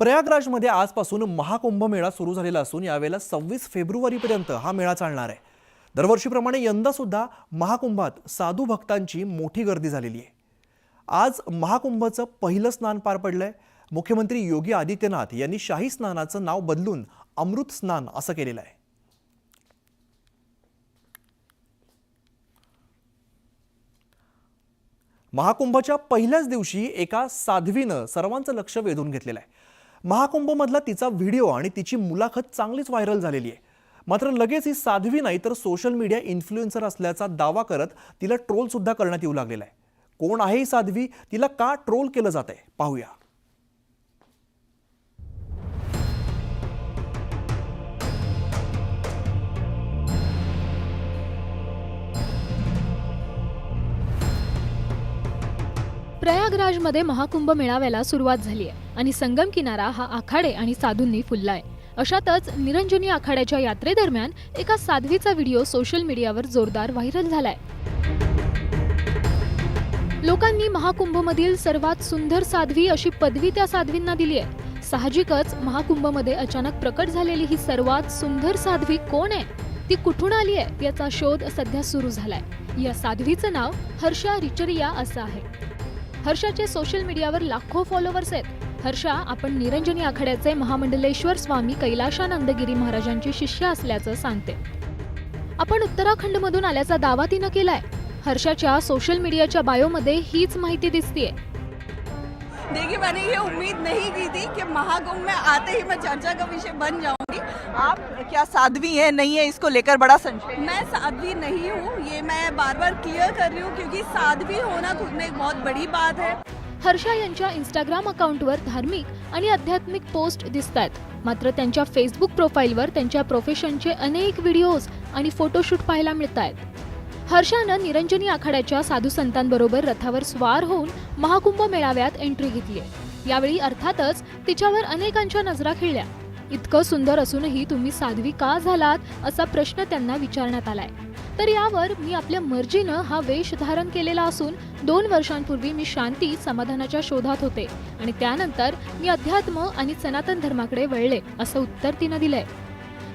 प्रयागराजमध्ये आजपासून महाकुंभ मेळा सुरू झालेला असून यावेळेला सव्वीस फेब्रुवारीपर्यंत हा मेळा चालणार आहे. दरवर्षीप्रमाणे यंदासुद्धा महाकुंभात साधू भक्तांची मोठी गर्दी झालेली आहे. आज महाकुंभचं पहिलं स्नान पार पडलंय. मुख्यमंत्री योगी आदित्यनाथ यांनी शाही स्नानाचं नाव बदलून अमृत स्नान असं केलेलं आहे. महाकुंभाच्या पहिल्याच दिवशी एका साध्वीनं सर्वांचं लक्ष वेधून घेतलेलं आहे. महाकुंभमधला तिचा व्हिडिओ आणि तिची मुलाखत चांगलीच व्हायरल झालेली आहे. मात्र लगेच ही साध्वी नाही तर सोशल मीडिया इन्फ्लुएन्सर असल्याचा दावा करत तिला ट्रोलसुद्धा करण्यात येऊ लागलेला आहे. कोण आहे ही साध्वी? तिला का ट्रोल केलं जात आहे पाहूया. प्रयागराजमध्ये महाकुंभ मेळाव्याला सुरुवात झाली आहे आणि संगम किनारा हा आखाडे आणि साधूंनी फुललाय. अशातच निरंजनी आखाड्याच्या यात्रेदरम्यान एका साध्वीचा व्हिडिओ सोशल मीडियावर जोरदार व्हायरल झालाय. लोकांनी महाकुंभमधील सर्वात सुंदर साध्वी अशी पदवी त्या साध्वींना दिली आहे साहजिकच महाकुंभमध्ये अचानक प्रकट झालेली ही सर्वात सुंदर साध्वी कोण आहे? ती कुठून आली आहे? याचा शोध सध्या सुरू झालाय. या साध्वीचं नाव हर्षा रिचरिया असं आहे. हर्षाचे सोशल मीडियावर लाखो फॉलोअर्स आहेत. हर्षा आपण निरंजनी आखाड्याचे महामंडलेश्वर स्वामी कैलाशानंदगिरी महाराजांची शिष्य असल्याचं सांगते. आपण उत्तराखंडमधून आल्याचा दावा तिनं केलाय. हर्षाच्या सोशल मीडियाच्या बायोमध्ये हीच माहिती दिसतीये. देखिए मैंने ये उम्मीद नहीं की थी कि महाकुंभ में आते ही मैं चर्चा का विषय बन जाऊं। आप क्या साध्वी है? नहीं है इसको लेकर बड़ा संशय मैं साध्वी नहीं हूँ ये मैं बार बार क्लियर कर रही हूँ क्योंकि साध्वी होना खुद में एक बहुत बड़ी बात है। हर्षा यांच्या इंस्टाग्राम अकाउंटवर धार्मिक आणि आध्यात्मिक पोस्ट दिसत आहेत मात्र त्यांच्या फेसबुक प्रोफाईलवर त्यांच्या प्रोफेशनचे अनेक व्हिडिओज आणि फोटोशूट पाहायला मिळत आहेत हर्षानं निरंजनी आखाड्याच्या साधू संतांबरोबर रथावर स्वार होऊन महाकुंभ मेळाव्यात एंट्री घेतली यावेळी अर्थातच तिच्यावर अनेकांच्या नजरा खिळल्या. इतकं सुंदर असूनही तुम्ही साध्वी का झालात असा प्रश्न त्यांना विचारण्यात आलाय. तर यावर मी आपल्या मर्जीनं हा वेश धारण केलेला असून दोन वर्षांपूर्वी मी शांती समाधानाच्या शोधात होते आणि त्यानंतर मी अध्यात्म आणि सनातन धर्माकडे वळले असं उत्तर तिनं दिलंय.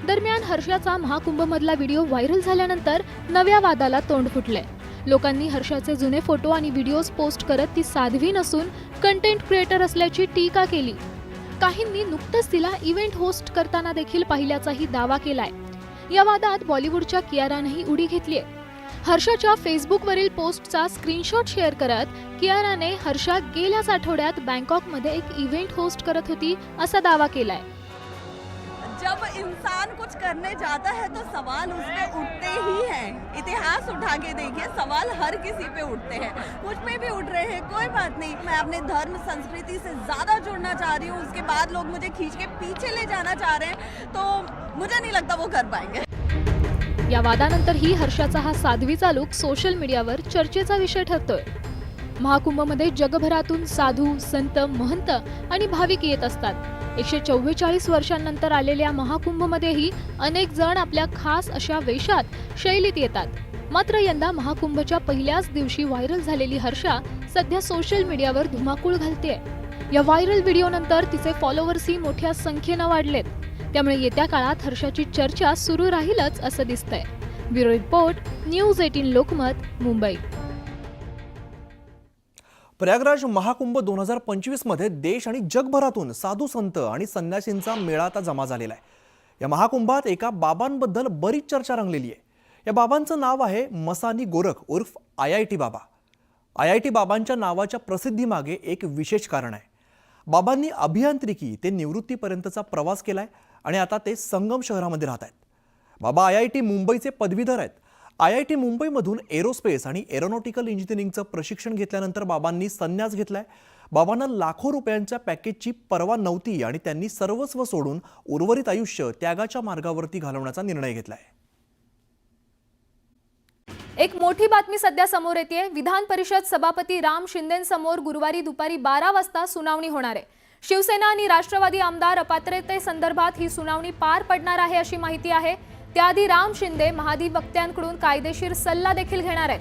दरम्यान हर्षाचा महाकुंभमधला व्हिडिओ व्हायरल झाल्यानंतर नव्या वादाला तोंड फुटलंय. लोकांनी हर्षाचे जुने फोटो आणि व्हिडिओज पोस्ट करत ती साध्वी नसून कंटेंट क्रिएटर असल्याची टीका केली. काहींनी नुकतंच तिला इव्हेंट होस्ट करताना देखील पाहिल्याचाही दावा केलाय. या वादात बॉलिवूडच्या कियारानंही उडी घेतली आहे हर्षाच्या फेसबुकवरील पोस्टचा स्क्रीनशॉट शेअर करत कियाराने हर्षा गेल्याच आठवड्यात बँकॉकमध्ये एक इव्हेंट होस्ट करत होती असा दावा केलाय. जब इंसान कुछ करने जाता है तो सवाल उस पे उठते ही हैं। इतिहास उठा के देखिए, सवाल हर किसी पे उठते हैं। मुझ पे भी उठ रहे हैं, कोई बात नहीं। मैं अपने धर्म, संस्कृति से ज़्यादा जुड़ना चाह रही हूँ। उसके बाद लोग मुझे खींच के पीछे ले जाना चाह रहे हैं तो मुझे नहीं लगता वो कर पाएँगे। या वादानंतरही हर्षाचा हा साध्वीचा लूक सोशल मीडियावर चर्चेचा विषय ठरतोय. महाकुंभमध्ये जगभरातून साधू संत महंत आणि भाविक येत असतात. एकशे चव्वेचाळीस वर्षांनंतर आलेल्या महाकुंभमध्येही अनेक जण आपल्या खास अशा वेशात शैलीत येतात. मात्र यंदा महाकुंभच्या पहिल्याच दिवशी व्हायरल झालेली हर्षा सध्या सोशल मीडियावर धुमाकूळ घालते या व्हायरल व्हिडिओनंतर तिचे फॉलोअर्सही मोठ्या संख्येनं वाढलेत. त्यामुळे येत्या काळात हर्षाची चर्चा सुरू राहीलच असं दिसतंय. Bureau report news eighteen Lokmat Mumbai. Prayagraj Mahakumbh दोन हजार पंचवीसमध्ये देश आणि जगभरातून साधू संत आणि संन्यासींचा मेळा आता जमा झालेला आहे. या महाकुंभात एका बाबांबद्दल बरीच चर्चा रंगलेली आहे. या बाबांचं नाव आहे मसानी गोरख उर्फ I I T Baba. I I T बाबांच्या नावाच्या प्रसिद्धीमागे एक विशेष कारण आहे. बाबांनी अभियांत्रिकी ते निवृत्तीपर्यंतचा प्रवास केला आहे आणि आता ते संगम शहरामध्ये राहत आहेत बाबा आय आय टी मुंबईचे पदवीधर आहेत. आय आय टी मुंबईमधून एरोस्पेस आणि एरोनॉटिकल इंजिनिअरिंगचं प्रशिक्षण घेतल्यानंतर बाबांनी संन्यास घेतलाय. बाबांना लाखो रुपयांच्या पॅकेजची पर्वा नव्हती आणि त्यांनी सर्वस्व सोडून उर्वरित आयुष्य त्यागाच्या मार्गावरती घालवण्याचा निर्णय घेतलाय. एक मोठी बातमी सध्या समोर येते विधान परिषद सभापती राम शिंदेसमोर गुरुवारी दुपारी बारा वाजता सुनावणी होणार आहे. शिवसेना आणि राष्ट्रवादी आमदार अपात्रतेसंदर्भात ही सुनावणी पार पडणार आहे अशी माहिती आहे. त्याआधी राम शिंदे महाधिवक्त्यांकडून कायदेशीर सल्ला देखील घेणार आहेत.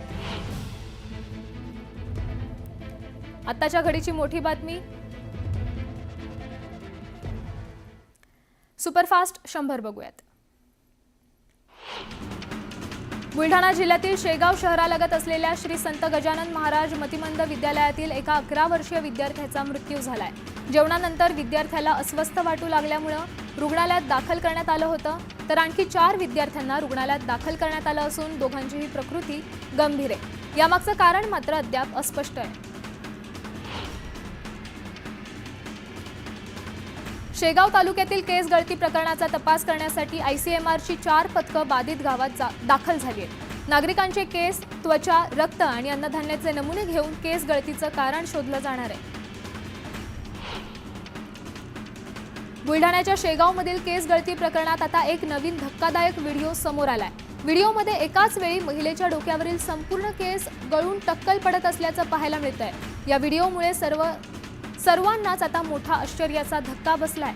आत्ताच्या घडीची मोठी बातमी. सुपरफास्ट शंभर बघूयात. बुलढाणा जिल्ह्यातील शेगाव शहरालगत असलेल्या श्री संत गजानन महाराज मतिमंद विद्यालयातील एका अकरा वर्षीय विद्यार्थ्याचा मृत्यू झालाय. जेवणानंतर विद्यार्थ्याला अस्वस्थ वाटू लागल्यामुळं रुग्णालयात दाखल करण्यात आलं होतं. तर आणखी चार विद्यार्थ्यांना रुग्णालयात दाखल करण्यात आलं असून दोघांचीही प्रकृती गंभीर आहे. यामागचं कारण मात्र अद्याप अस्पष्ट आहे. शेगाव तालुक्यातील केस गळती प्रकरणाचा तपास करण्यासाठी आयसीएमआरची चार पथकं बाधित गावात जा- दाखल झाली आहेत. नागरिकांचे केस त्वचा रक्त आणि अन्नधान्याचे नमुने घेऊन केस गळतीचं कारण शोधलं जाणार आहे. बुलढाण्याच्या शेगावमधील केस गळती प्रकरणात आता एक नवीन धक्कादायक व्हिडिओ समोर आलाय. व्हिडिओमध्ये एकाच वेळी महिलेच्या डोक्यावरील संपूर्ण केस गळून टक्कल पडत असल्याचं पाहायला मिळत आहे या व्हिडिओमुळे सर्व सर्वांनाच आता मोठा आश्चर्याचा धक्का बसलाय.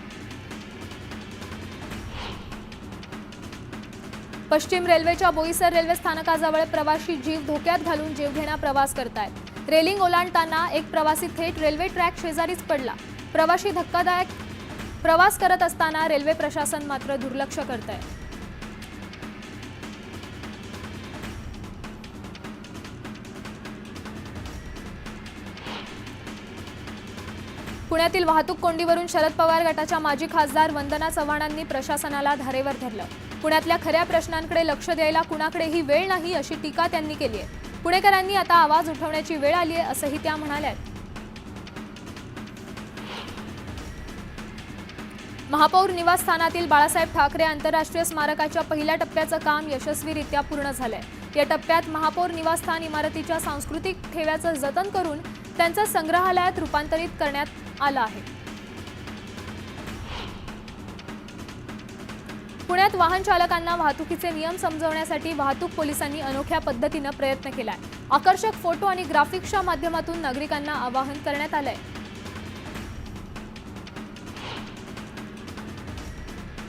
पश्चिम रेल्वेच्या बोईसर रेल्वे स्थानकाजवळ प्रवाशी जीव धोक्यात घालून जीवघेणा प्रवास करतायत. रेलिंग ओलांडताना एक प्रवासी थेट रेल्वे ट्रॅक शेजारीच पडला. प्रवासी धक्कादायक प्रवास करत असताना रेल्वे प्रशासन मात्र दुर्लक्ष करत आहे पुण्यातील वाहतूक कोंडीवरून शरद पवार गटाच्या माजी खासदार वंदना चव्हाणांनी प्रशासनाला धारेवर धरलं. पुण्यातल्या खऱ्या प्रश्नांकडे लक्ष द्यायला कुणाकडेही वेळ नाही अशी टीका त्यांनी केली आहे पुणेकरांनी आता आवाज उठवण्याची वेळ आली आहे असंही त्या म्हणाल्या महापौर निवासस्थानातील बाळासाहेब ठाकरे आंतरराष्ट्रीय स्मारकाच्या पहिल्या टप्प्याचं काम यशस्वीरित्या पूर्ण झालंय. या टप्प्यात महापौर निवासस्थान इमारतीच्या सांस्कृतिक ठेव्याचं जतन करून त्यांचं संग्रहालयात रूपांतरित करण्यात आलं आहे. पुण्यात वाहन चालकांना वाहतुकीचे नियम समजवण्यासाठी वाहतूक पोलिसांनी अनोख्या पद्धतीनं प्रयत्न केलाय. आकर्षक फोटो आणि ग्राफिक्सच्या माध्यमातून नागरिकांना आवाहन करण्यात आलंय.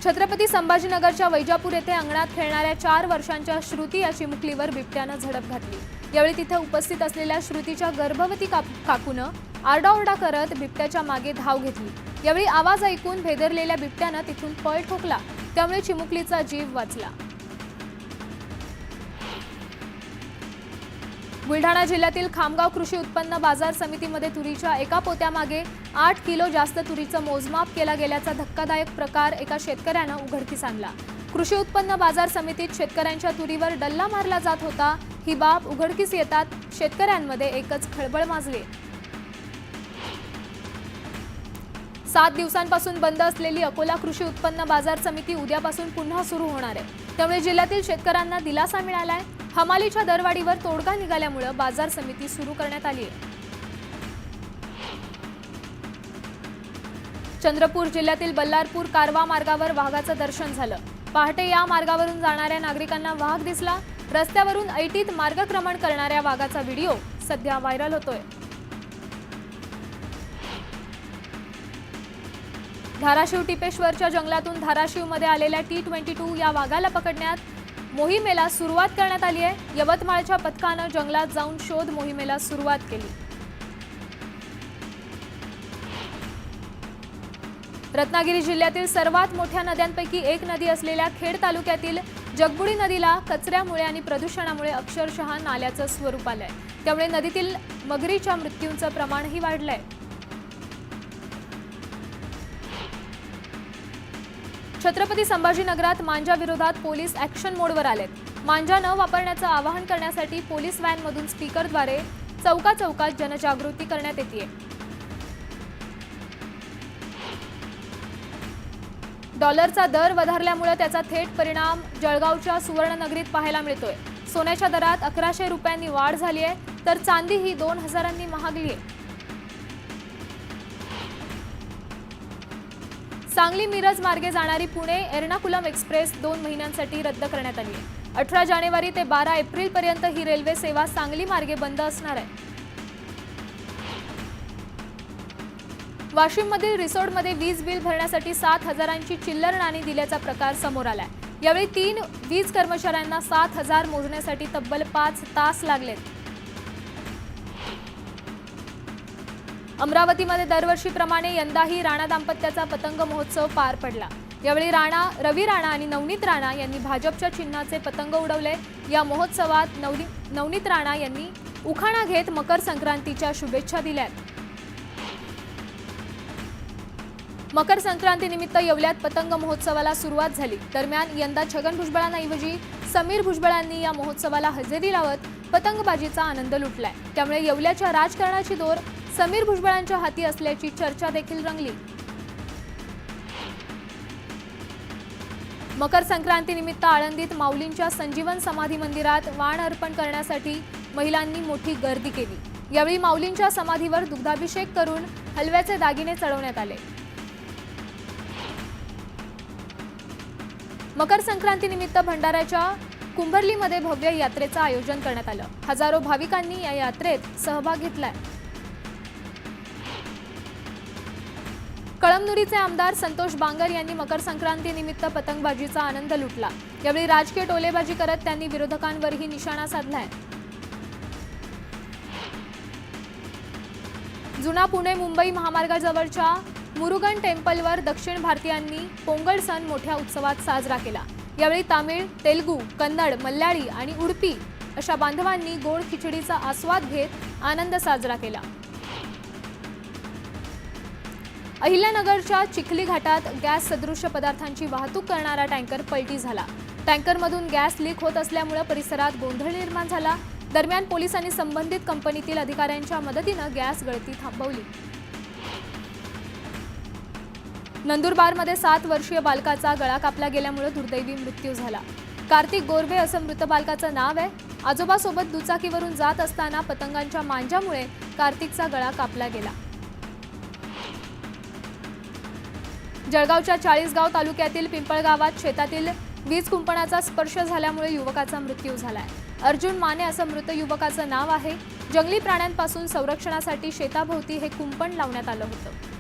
छत्रपती संभाजीनगरच्या वैजापूर येथे अंगणात खेळणाऱ्या चार वर्षांच्या श्रुती या चिमुकलीवर बिबट्यानं झडप घातली. यावेळी तिथे उपस्थित असलेल्या श्रुतीच्या गर्भवती काकूनं आरडाओरडा करत बिबट्याच्या मागे धाव घेतली. यावेळी आवाज ऐकून भेदरलेल्या बिबट्यानं तिथून पळ ठोकला. त्यामुळे चिमुकलीचा जीव वाचला. बुलढाणा जिल्ह्यातील खामगाव कृषी उत्पन्न बाजार समितीमध्ये तुरीच्या एका पोत्यामागे आठ किलो जास्त तुरीचं मोजमाप केला गेल्याचा धक्कादायक प्रकार एका शेतकऱ्यानं उघडकीस आणला. कृषी उत्पन्न बाजार समितीत शेतकऱ्यांच्या तुरीवर डल्ला मारला जात होता. ही बाब उघडकीस येतात शेतकऱ्यांमध्ये एकच खळबळ माजली. सात दिवसांपासून बंद असलेली अकोला कृषी उत्पन्न बाजार समिती उद्यापासून पुन्हा सुरू होणार आहे. त्यामुळे जिल्ह्यातील शेतकऱ्यांना दिलासा मिळालाय. हमालीच्या दरवाढीवर तोडगा निघाल्यामुळे बाजार समिती सुरू करण्यात आली आहे. चंद्रपूर जिल्ह्यातील बल्लारपूर कारवा मार्गावर वाघाचं दर्शन झालं. पहाटे या मार्गावरून जाणाऱ्या नागरिकांना वाघ दिसला. रस्त्यावरून ऐटीत मार्गक्रमण करणाऱ्या वाघाचा व्हिडिओ सध्या व्हायरल होतोय. धाराशिव टिपेश्वरच्या जंगलातून धाराशिवमध्ये आलेल्या टी ट्वेंटी टू या वाघाला पकडण्यात मोहिमेला सुरुवात करण्यात आली आहे. यवतमाळच्या पथकानं जंगलात जाऊन शोध मोहिमेला सुरुवात केली. रत्नागिरी जिल्ह्यातील सर्वात मोठ्या नद्यांपैकी एक नदी असलेल्या खेड तालुक्यातील जगबुडी नदीला कचऱ्यामुळे आणि प्रदूषणामुळे अक्षरशः नाल्याचं स्वरूप आलंय. त्यामुळे नदीतील मगरीच्या मृत्यूंचं प्रमाणही वाढलंय. छत्रपती संभाजीनगरात मांजाविरोधात पोलीस ॲक्शन मोडवर आलेत. मांजा न वापरण्याचं आवाहन करण्यासाठी पोलीस व्हॅनमधून स्पीकरद्वारे चौका चौकात जनजागृती करण्यात येते डॉलरचा दर वधारल्यामुळे त्याचा थेट परिणाम जळगावच्या सुवर्णनगरीत पाहायला मिळतोय. सोन्याच्या दरात अकराशे रुपयांनी वाढ झाली आहे तर चांदी ही दोन हजारांनी महागली आहे सांगली मिरज मार्गे जाणारी पुणे एर्नाकुलम एक्सप्रेस दोन महिन्यांसाठी रद्द करण्यात आली आहे. अठरा जानेवारी ते बारा एप्रिल पर्यंत ही रेल्वे सेवा सांगली मार्गे बंद असणार आहे. वाशिममधील रिसोर्टमध्ये वीज बिल भरण्यासाठी सात हजारांची चिल्लर नाणी दिल्याचा प्रकार समोर आलाय. यावेळी तीन वीज कर्मचाऱ्यांना सात हजार मोजण्यासाठी तब्बल पाच तास लागलेत. अमरावतीमध्ये दरवर्षीप्रमाणे यंदाही राणा दाम्पत्याचा पतंग महोत्सव पार पडला. यावेळी राणा रवी राणा आणि नवनीत राणा यांनी भाजपच्या चिन्हाचे पतंग उडवले. या महोत्सवात नवनी नवनीत राणा यांनी उखाणा घेत मकर संक्रांतीच्या शुभेच्छा दिल्यात. मकर संक्रांतीनिमित्त येवल्यात पतंग महोत्सवाला सुरुवात झाली. दरम्यान यंदा छगन भुजबळांऐवजी समीर भुजबळांनी या महोत्सवाला हजेरी लावत पतंगबाजीचा आनंद लुटलाय. त्यामुळे येवल्याच्या राजकारणाची दोर समीर भुजबळांच्या हाती असल्याची चर्चा देखील रंगली. मकर संक्रांतीनिमित्त आळंदीत माऊलींच्या संजीवन समाधी मंदिरात वाण अर्पण करण्यासाठी महिलांनी मोठी गर्दी केली. यावेळी माऊलींच्या समाधीवर दुग्धाभिषेक करून हलव्याचे दागिने चढवण्यात आले. मकर संक्रांतीनिमित्त भंडाऱ्याच्या कुंभर्लीमध्ये भव्य यात्रेचं आयोजन करण्यात आलं. हजारो भाविकांनी या यात्रेत सहभाग घेतलाय. कळमनुरीचे आमदार संतोष बांगर यांनी मकर संक्रांतीनिमित्त पतंगबाजीचा आनंद लुटला. यावेळी राजकीय टोलेबाजी करत त्यांनी विरोधकांवरही निशाणा साधलाय. जुना पुणे मुंबई महामार्गाजवळच्या मुरुगन टेम्पलवर दक्षिण भारतीयांनी पोंगल सण मोठ्या उत्सवात साजरा केला. यावेळी तामिळ तेलुगू कन्नड मल्याळी आणि उडपी अशा बांधवांनी गोड खिचडीचा आस्वाद घेत आनंद साजरा केला. अहिल्यानगरच्या चिखली घाटात गॅस सदृश पदार्थांची वाहतूक करणारा टँकर पलटी झाला. टँकरमधून गॅस लीक होत असल्यामुळे परिसरात गोंधळ निर्माण झाला. दरम्यान पोलिसांनी संबंधित कंपनीतील अधिकाऱ्यांच्या मदतीनं गॅस गळती थांबवली. नंदुरबारमध्ये सात वर्षीय बालकाचा गळा कापला गेल्यामुळे दुर्दैवी मृत्यू झाला. कार्तिक गोरवे असं मृत बालकाचं नाव आहे. आजोबासोबत दुचाकीवरून जात असताना पतंगांच्या मांजामुळे कार्तिकचा गळा कापला गेला. जळगावच्या चाळीसगाव तालुक्यातील पिंपळगावात शेतातील वीज कुंपणाचा स्पर्श झाल्यामुळे युवकाचा मृत्यू झालाय. अर्जुन माने असं मृत युवकाचं नाव आहे. जंगली प्राण्यांपासून संरक्षणासाठी शेताभोवती हे कुंपण लावण्यात आलं होतं.